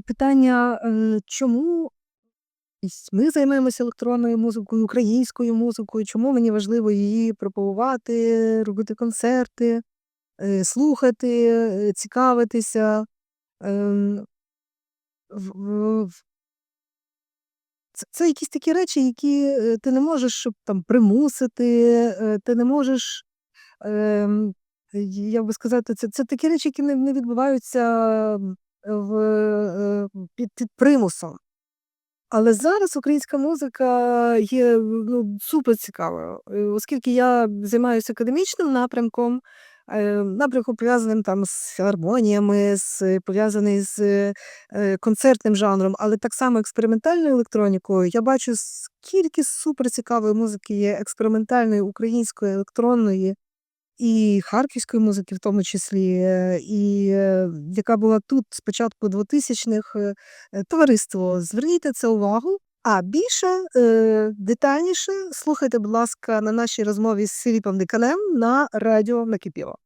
Питання, е, чому ми займаємося електронною музикою, українською музикою, чому мені важливо її пропагувати, робити концерти, е, слухати, е, цікавитися. Ем, Це якісь такі речі, які, ти не можеш, там примусити, ти не можеш, ем, як би сказати, це це такі речі, які не не відбуваються, в е, під під примусом. Але зараз українська музика є, ну, суперцікавою. Е, оскільки я займаюся академічним напрямком, е, напрямком пов'язаним там з філармоніями, з пов'язаний з, концертним жанром, але так само експериментальною електронікою, я бачу, скільки суперцікавої музики є експериментальної, української, електронної і харківської музики в тому числі, і, е, яка була тут з початку 2000-х. Е, е, товариство, зверніть це увагу. А більше, е, детальніше слухайте, будь ласка, на нашій розмові з Філіпом Диканем на радіо Накипіло.